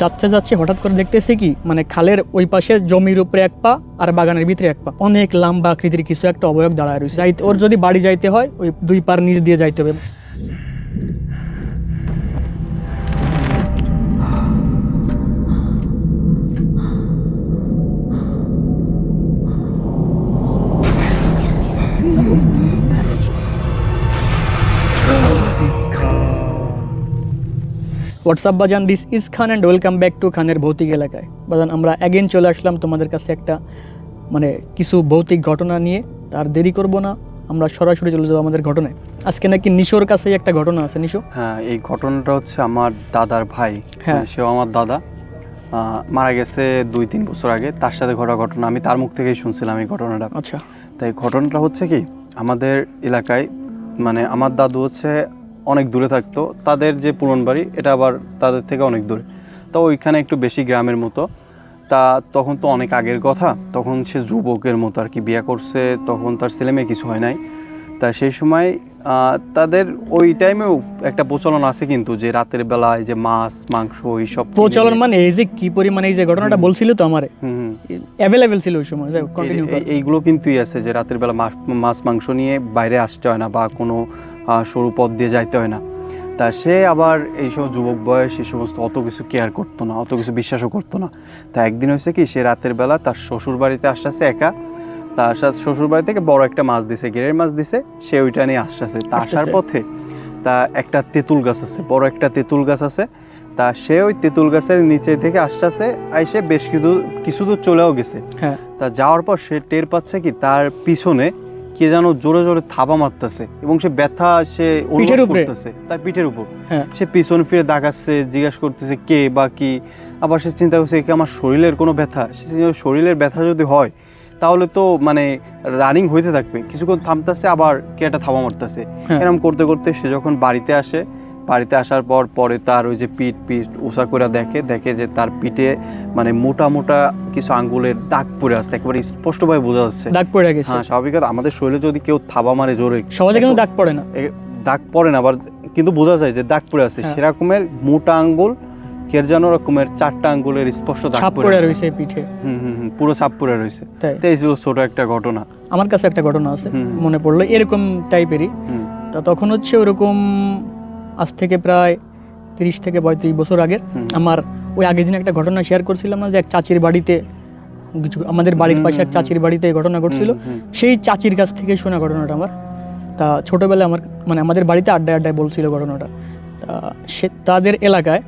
যাচ্ছে যাচ্ছে হঠাৎ করে দেখতেছি কি মানে খালের ওই পাশে জমির উপরে এক পা আর বাগানের ভিতরে এক পা। অনেক লম্বা আকৃতির কিছু একটা অবয়ব দাঁড়ায় রয়েছে। ওর যদি বাড়ি যাইতে হয়, ওই দুই পার নিচ দিয়ে যাইতে হবে। হোয়াটসঅ্যাপ বাজান this is Khan and welcome back to খানের ভৌতিক এলাকায়। বাজান আমরা অ্যাগেন চলে আসলাম তোমাদের কাছে একটা মানে কিছু ভৌতিক ঘটনা নিয়ে। তার দেরি করব না আমরা সরাসরি চলে যাব আমাদের ঘটনায়। আজকে নাকি নিশোর কাছেই একটা ঘটনা আছে নিশো? হ্যাঁ এই ঘটনাটা হচ্ছে আমার দাদার ভাই। হ্যাঁ। মানে সেও আমার দাদা। মারা গেছে দুই তিন বছর আগে। তার সাথে ঘটা ঘটনা আমি তার মুখ থেকেই শুনছিলাম এই ঘটনাটা। আচ্ছা। তাই ঘটনাটা হচ্ছে কি আমাদের এলাকায় মানে আমার দাদু হচ্ছে অনেক দূরে থাকতো। তাদের যে পুরন বাড়ি, এটা আবার তাদের থেকে অনেক দূরে। তো ওইখানে একটু বেশি গ্রামের মতো। তা তখন তো অনেক আগের কথা। তখন সে যুবকের মতো আর কি বিয়ে করছে। তখন তার ছেলে মেয়ে কিছু হয় নাই। তা সেই সময় তাদের ওই টাইমেও একটা প্রচলন আছে কিন্তু যে রাতের বেলায় যে মাছ মাংস এইসব প্রচলন মানে এই যে কি পরিমাণে এই যে ঘটনাটা বলছিল তো আমারে অ্যাভেলেবেল ছিল ওই সময়। যাই কন্টিনিউ এই- এই- এইগুলো কিন্তুই আছে যে রাতের বেলা মাছ মাংস নিয়ে বাইরে আসতে হয় না বা কোনো সরু পথ দিয়ে যাইতে হয় না। তা সে আবার এইসব যুবক বয়স এই সমস্ত অত কিছু কেয়ার করতো না অত কিছু বিশ্বাসও করতো না। তা একদিন হয়েছে কি সে রাতের বেলা তার শ্বশুর বাড়িতে আসতেছে একা তার সাথে শ্বশুর বাড়ি থেকে বড় একটা মাছ দিছে গেরের মাছ দিছে সে ওইটা নিয়ে আসতেছে। তা আসার পথে তা একটা তেঁতুল গাছ আছে বড় একটা তেঁতুল গাছ আছে। তা সে ওই তেঁতুল গাছের নিচে থেকে আস্তে আস্তে আইসে বেশ কিছু কিছু দূর চলেও গেছে। হ্যাঁ। তা যাওয়ার পর সে টের পাচ্ছে কি তার পিছনে কে যেন জোরে জোরে থাবা মারতেছে এবং সে ব্যথা সে পিঠের উপরে? করতেছে তার পিঠের উপর। হ্যাঁ। সে পিছন ফিরে দাগাচ্ছে জিজ্ঞাসা করতেছে কে বা কি? আবার সে চিন্তা করছে কি আমার শরীরের কোনো ব্যথা? সে শরীরের ব্যথা যদি হয় তাহলে তো মানে রানিং হইতে থাকবে। কিছুক্ষণ থামতেছে আবার কে একটা থাবা মারতেছে। হ্যাঁ। এরকম করতে করতে সে যখন বাড়িতে আসে বাড়িতে আসার পর পরে তার ওই যে পিঠ পিঠ উষা করে দেখে দেখে যে তার পিঠে মানে মোটা মোটা কিছু আঙ্গুলের দাগ পড়ে আছে একেবারে স্পষ্টভাবে বোঝা যাচ্ছে। দাগ পড়ে গেছে। হ্যাঁ স্বাভাবিক আমাদের শরীরে যদি কেউ থাবা মারে জোরে সহজে কিন্তু দাগ পড়ে না। দাগ পড়ে না আবার কিন্তু বোঝা যায় যে দাগ পড়ে আছে। হ্যাঁ। সেরকমের মোটা আঙ্গুল কের যেন রকমের চারটা আঙ্গুলের স্পষ্ট দাগ ছাপ পড়ে রয়েছে পিঠে। হুম হুম হুম, পুরো ছাপ পড়ে রয়েছে। তাই। ছিল ছোট একটা ঘটনা। আমার কাছে একটা ঘটনা আছে মনে পড়ল এরকম টাইপেরই। তা তখন হচ্ছে ওরকম আজ থেকে প্রায় তিরিশ থেকে পঁয়ত্রিশ বছর আগের আমার ওই আগের দিন একটা ঘটনা শেয়ার করছিলাম না যে এক চাচির বাড়িতে কিছু আমাদের বাড়ির পাশে এক চাচির বাড়িতে এই ঘটনা ঘটছিল। সেই চাচির কাছ থেকে শোনা ঘটনাটা আমার। তা ছোটোবেলায় আমার মানে আমাদের বাড়িতে আড্ডায় আড্ডায় বলছিল ঘটনাটা। তা সে তাদের এলাকায়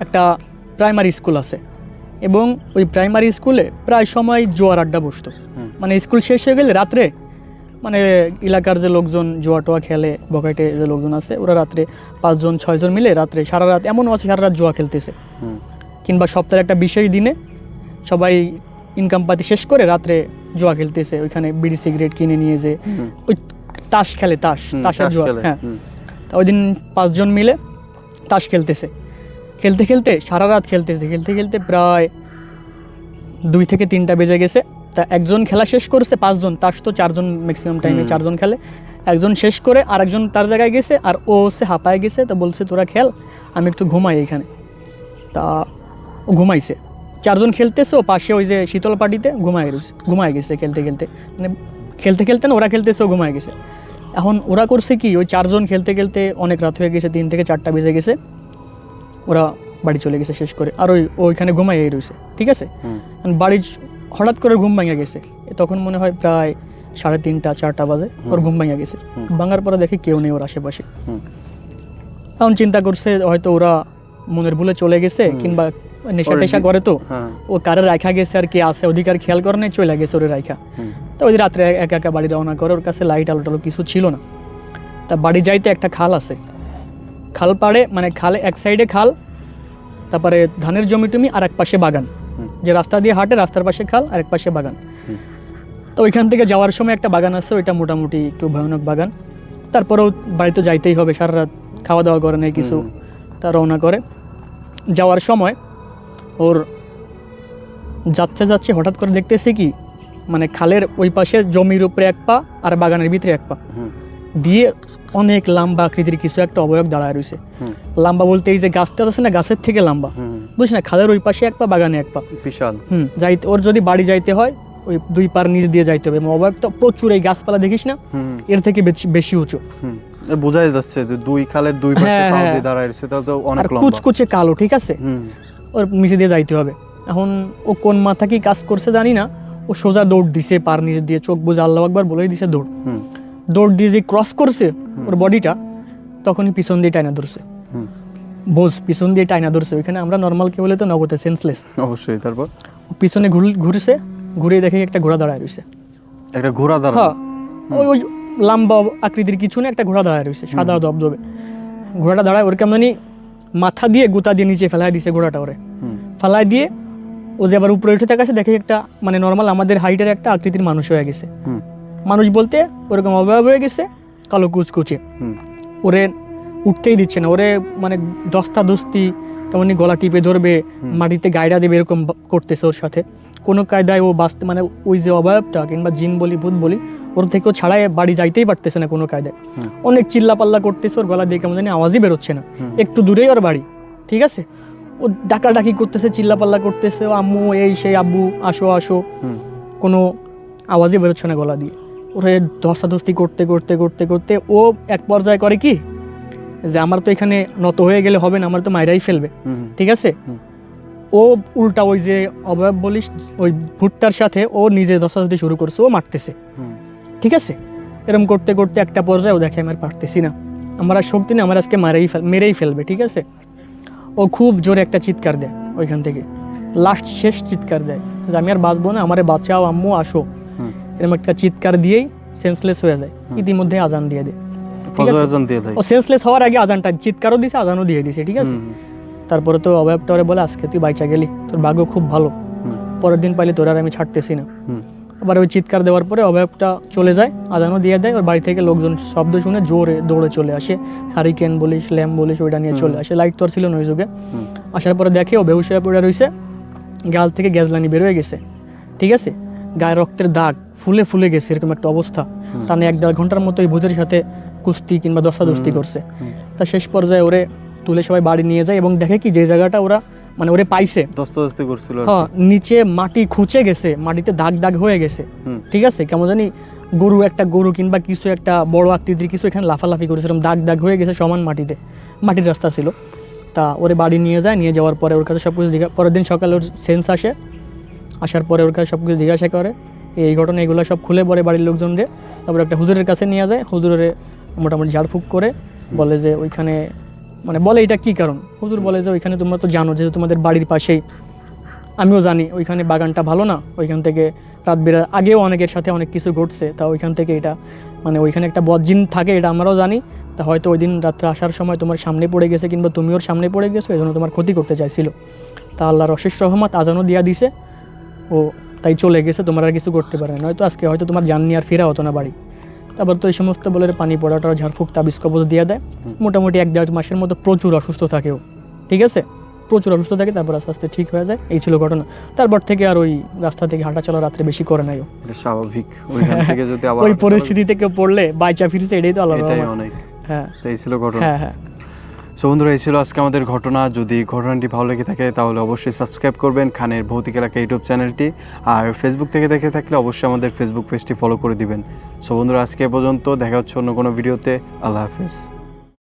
একটা প্রাইমারি স্কুল আছে। এবং ওই প্রাইমারি স্কুলে প্রায় সময় জোয়ার আড্ডা বসতো। মানে স্কুল শেষ হয়ে গেলে রাত্রে মানে এলাকার যে লোকজন জোয়া টোয়া খেলে বকাইটে যে লোকজন আছে ওরা রাত্রে পাঁচজন ছয়জন মিলে রাত্রে সারা রাত এমনও আছে সারা রাত জোয়া খেলতেছে। কিংবা সপ্তাহের একটা বিশেষ দিনে সবাই ইনকাম পাতি শেষ করে রাত্রে জোয়া খেলতেছে। ওইখানে বিড়ি সিগারেট কিনে নিয়ে যে ওই তাস খেলে তাস তাসের জোয়া হ্যাঁ। ওই দিন পাঁচজন মিলে তাস খেলতেছে। খেলতে খেলতে সারা রাত খেলতেছে খেলতে খেলতে প্রায় দুই থেকে তিনটা বেজে গেছে। তা একজন খেলা শেষ করছে পাঁচজন তার তো চারজন ম্যাক্সিমাম টাইমে চারজন খেলে। একজন শেষ করে আর একজন তার জায়গায় গেছে আর ও হচ্ছে হাঁপায় গেছে তা বলছে তোরা খেল আমি একটু ঘুমাই এখানে। তা ও ঘুমাইছে। চারজন খেলতেছে ও পাশে ওই যে শীতল পাটিতে ঘুমায় গেছে ঘুমায় গেছে খেলতে খেলতে। মানে খেলতে খেলতে না ওরা খেলতেছে ও ঘুমায় গেছে। এখন ওরা করছে কি ওই চারজন খেলতে খেলতে অনেক রাত হয়ে গেছে তিন থেকে চারটা বেজে গেছে। ওরা বাড়ি চলে গেছে শেষ করে। আর ওই ওইখানে ঘুমাই রয়েছে ঠিক আছে? বাড়ি হঠাৎ করে ঘুম ভাঙে গেছে। তখন মনে হয় প্রায় সাড়ে তিনটা চারটা বাজে ওর ঘুম ভাঙে গেছে। ভাঙার পরে দেখে কেউ নেই ওর আশেপাশে। এখন চিন্তা করছে হয়তো ওরা মনের ভুলে চলে গেছে কিংবা নেশা টেশা করে তো। হ্যাঁ, ও কারে রাখা গেছে আর কে আছে অধিকার খেয়াল করে নেই চলে গেছে ওরে রাখা তো ওই রাত্রে একা একা বাড়ি রওনা করে ওর কাছে লাইট আলো টালো কিছু ছিল না। তা বাড়ি যাইতে একটা খাল আছে। খাল পাড়ে মানে খালে এক সাইডে খাল তারপরে ধানের জমি টমি আর এক পাশে বাগান। যে রাস্তা দিয়ে হাঁটে রাস্তার পাশে খাল আর এক পাশে বাগান। তো ওইখান থেকে যাওয়ার সময় একটা বাগান আছে ওইটা মোটামুটি একটু ভয়ানক বাগান। তারপরেও বাড়িতে যাইতেই হবে সারা রাত খাওয়া দাওয়া করে নেই কিছু তা রওনা করে। যাওয়ার সময় ওর যাচ্ছে যাচ্ছে হঠাৎ করে দেখতেছি কি মানে খালের ওই পাশে জমির উপরে এক পা আর বাগানের ভিতরে এক পা। দিয়ে অনেক লম্বা আকৃতির কিছু একটা অবয়ব দাঁড়ায় রয়েছে। লম্বা বলতে এই যে গাছটা আছে না গাছের থেকে লম্বা। বুঝিস না? খালের ওই পাশে এক পা বাগানে এক পা। বিশাল। হুম যাইতে ওর যদি বাড়ি যাইতে হয় ওই দুই পার নিচ দিয়ে যাইতে হবে। অবয়ব তো প্রচুর এই গাছপালা দেখিস না এর থেকে বেশি উঁচু। বোঝাই যাচ্ছে যে দুই খালের দুই পাশে হ্যাঁ, পাও হ্যাঁ। দিয়ে দাঁড়ায় রয়েছে তাও তো অনেক লম্বা। কুচকুচে কালো ঠিক আছে? ওর নিচে দিয়ে যাইতে হবে। এখন ও কোন মাথা কি কাজ করছে জানি না। ও সোজা দৌড় দিছে পার নিচে দিয়ে। চোখ বুঝে আল্লাহ একবার বলেই দিছে দৌড়। হুম। দৌড় দিয়ে যে ক্রস করছে ওর বডিটা তখনই পিছন দিয়ে টাইনা ধরছে। বোঝ পিছন দিয়ে টাইনা ধরছে। ওইখানে আমরা নর্মাল কে বলে তো নগদে সেন্সলেস অবশ্যই তারপর? পিছনে ঘুর- ঘুরছে ঘুরে দেখে একটা ঘোড়া দাঁড়ায় রয়েছে। একটা ঘোড়া দাঁড়ানো? হ্যাঁ। ওই ওই লম্বা আকৃতির কিছু না একটা ঘোড়া দাঁড়ায় রয়েছে সাদা দবদবে ঘোড়াটা দাঁড়ায় ওর কেমনি মাথা দিয়ে গোতা দিয়ে নিচে ফেলায় দিছে ঘোড়াটা ওরে। ফেলায় দিয়ে ও যে আবার উপরে উঠে থাকা দেখে একটা মানে নর্মাল আমাদের হাইটের একটা আকৃতির মানুষ হয়ে গেছে। মানুষ বলতে ওরকম অবয়ব হয়ে গেছে কালো কুচকুচে। ওরে উঠতেই দিচ্ছে না ওরে মানে দস্তা দস্তি কেমন গলা টিপে ধরবে মাটিতে গায়রা দেবে এরকম করতেছে ওর সাথে। কোনো কায়দায় ও বাঁচতে মানে ওই যে অবয়বটা কিংবা জিন বলি ভূত বলি ওর থেকেও ছাড়াই বাড়ি যাইতেই পারতেছে না কোনো কায়দায়। অনেক চিল্লা পাল্লা করতেছে ওর গলা দিয়ে কেমন জানি আওয়াজই বেরোচ্ছে না। একটু দূরেই ওর বাড়ি ঠিক আছে? ও ডাকাডাকি করতেছে চিল্লা পাল্লা করতেছে ও আম্মু এই সেই আব্বু আসো আসো। কোনো আওয়াজই বেরোচ্ছে না গলা দিয়ে। ওরে ধস্তাধস্তি করতে করতে করতে করতে ও এক পর্যায়ে করে কি? যে আমার তো এখানে নত হয়ে গেলে হবে না আমার তো মায়েরাই ফেলবে। ঠিক আছে? ও উল্টা ওই যে অবয়ব বলিস ওই ভুট্টার সাথে ও নিজে ধস্তাধস্তি শুরু করছে ও মারতেছে। ঠিক আছে? এরকম করতে করতে একটা পর্যায়ে ও দেখে আমি আর পারতেছি না। আমার আর শক্তি নেই আমার আজকে মারেই ফেল মেরেই ফেলবে ঠিক আছে? ও খুব জোরে একটা চিৎকার দেয় ওইখান থেকে। লাস্ট শেষ চিৎকার দেয় যে আমি আর বাঁচবো না আমারে বাঁচাও আম্মু আসো। এরকম একটা চিৎকার দিয়েই সেন্সলেস হয়ে যায়। ইতিমধ্যে আজান দিয়ে দেয়। ও সেন্সলেস হওয়ার আগে আজানটা চিৎকারও দিছে আজানও দিয়ে দিছে ঠিক আছে? তারপরে তো অবয়বটা ওরে বলে আজকে তুই বাইচা গেলি তোর ভাগ্য খুব ভালো। পরের দিন পাইলে তোর আর আমি ছাড়তেছি না। আবার ওই চিৎকার দেওয়ার পরে অবয়বটা চলে যায় আজানও দিয়ে দেয় ওর বাড়ি থেকে লোকজন শব্দ শুনে জোরে দৌড়ে চলে আসে। হারিকেন বলিস ল্যাম্প বলিস ওইটা নিয়ে চলে আসে। লাইট তো আর ছিল না ওই যুগে। আসার পরে দেখে ও বেহুশ পড়ে রয়েছে গাল থেকে গ্যাসলানি বের হয়ে গেছে। ঠিক আছে? গায়ে রক্তের দাগ ফুলে ফুলে গেছে এরকম একটা অবস্থা। টানে এক দেড় ঘণ্টার মতো এই ভূতের সাথে কুস্তি কিংবা দস্তাদস্তি করছে। তা শেষ পর্যায়ে ওরে তুলে সবাই বাড়ি নিয়ে যায় এবং দেখে কি যে জায়গাটা ওরা মানে ওরে পাইছে। দস্তাদস্তি করছিল হ্যাঁ নিচে মাটি খুঁচে গেছে মাটিতে দাগ দাগ হয়ে গেছে। ঠিক আছে? কেমন জানি গরু একটা গরু কিংবা কিছু একটা বড় আকৃতির কিছু এখানে লাফালাফি করেছে এরকম দাগ দাগ হয়ে গেছে সমান মাটিতে মাটির রাস্তা ছিল। তা ওরে বাড়ি নিয়ে যায় নিয়ে যাওয়ার পরে ওর কাছে সব কিছু পরের দিন সকালে ওর সেন্স আসে। আসার পরে ওর কাছে সব কিছু জিজ্ঞাসা করে, এই ঘটনা, এগুলো সব খুলে পরে বাড়ির লোকজন রে তারপরে একটা হুজুরের কাছে নিয়ে যায়, হুজুরের মোটামুটি ঝাড়ফুঁক করে বলে যে ওইখানে মানে বলে এটা কি কারণ? হুজুর বলে যে ওইখানে তোমরা তো জানো যেহেতু তোমাদের বাড়ির পাশেই। আমিও জানি ওইখানে বাগানটা ভালো না, ওইখান থেকে রাত বেরা আগেও অনেকের সাথে অনেক কিছু ঘটছে, তা ওইখান থেকে এটা মানে ওইখানে একটা বদজিন থাকে এটা আমরাও জানি, তা হয়তো ওই দিন রাত্রে আসার সময় তোমার সামনে পড়ে গেছে কিংবা তুমি ওর সামনে পড়ে গেছো এই জন্য তোমার ক্ষতি করতে চাইছিল। তা আল্লাহর অশেষ রহমত আজানও দিয়া দিছে ও তাই চলে গেছে তোমার আর কিছু করতে পারে না। নয়তো আজকে হয়তো তোমার জান নিয়ে আর ফেরা হতো না বাড়ি। তারপর তো এই সমস্ত বলে পানি পড়াটা ঝাড়ফুঁক তাবিজ কবজ দিয়ে দেয়। মোটামুটি এক দেড় মাসের মতো প্রচুর অসুস্থ থাকে ও। ঠিক আছে? প্রচুর অসুস্থ থাকে তারপর আস্তে আস্তে ঠিক হয়ে যায়। এই ছিল ঘটনা। তারপর থেকে আর ওই রাস্তা থেকে হাঁটা চলা রাত্রে বেশি করে নাই স্বাভাবিক। থেকে ওই পরিস্থিতিতে কেউ পড়লে বাইচা ফিরছে এটাই তো। অনেক। হ্যাঁ। এই ছিল ঘটনা। হ্যাঁ হ্যাঁ। সো বন্ধুরা, এই ছিল আজকে আমাদের ঘটনা। যদি ঘটনাটি ভালো লেগে থাকে, তাহলে অবশ্যই সাবস্ক্রাইব করবেন খানের ভৌতিক এলাকা ইউটিউব চ্যানেলটি। আর ফেসবুক থেকে দেখে থাকলে অবশ্যই আমাদের ফেসবুক পেজটি ফলো করে দিবেন। সো বন্ধুরা, আজকে পর্যন্ত। দেখা হচ্ছে অন্য কোনো ভিডিওতে আল্লাহ হাফেজ।